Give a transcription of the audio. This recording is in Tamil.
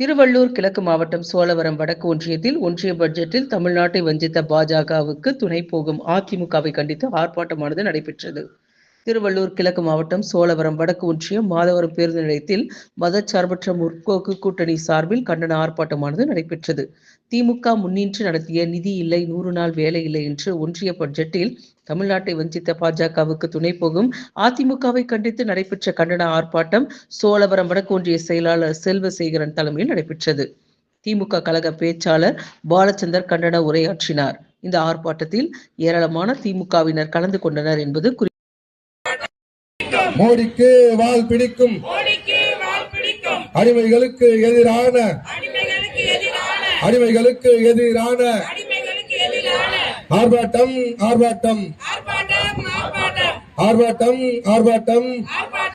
திருவள்ளூர் கிழக்கு மாவட்டம் சோழவரம் வடக்கு ஒன்றியத்தில் ஒன்றிய பட்ஜெட்டில் தமிழ்நாட்டை வஞ்சித்த பாஜகவுக்கு துணை போகும் அதிமுகவை கண்டித்து ஆர்ப்பாட்டமானது நடைபெற்றது. திருவள்ளூர் கிழக்கு மாவட்டம் சோழவரம் வடக்கு ஒன்றியம் மாதவரம் பேருந்து நிலையத்தில் மதச்சார்பற்ற முற்போக்கு கூட்டணி சார்பில் கண்டன ஆர்ப்பாட்டமானது நடைபெற்றது. திமுக முன்னின்று நடத்திய நிதி இல்லை நூறு நாள் வேலை இல்லை என்று ஒன்றிய பட்ஜெட்டில் தமிழ்நாட்டை வஞ்சித்த பாஜகவுக்கு துணை போகும் அதிமுகவை கண்டித்து நடைபெற்ற கண்டன ஆர்ப்பாட்டம் சோழவரம் வடக்கு ஒன்றிய செயலாளர் செல்வசேகரன் தலைமையில் நடைபெற்றது. திமுக கழக பேச்சாளர் பாலச்சந்தர் கண்டன உரையாற்றினார். இந்த ஆர்ப்பாட்டத்தில் ஏராளமான திமுகவினர் கலந்து கொண்டனர் என்பது குறி மோடிக்கு வால் பிடிக்கும். அடிமைகளுக்கு எதிரான. அடிமைகளுக்கு எதிரான. ஆர்ப்பாட்டம் ஆர்ப்பாட்டம். ஆர்ப்பாட்டம் ஆர்ப்பாட்டம்.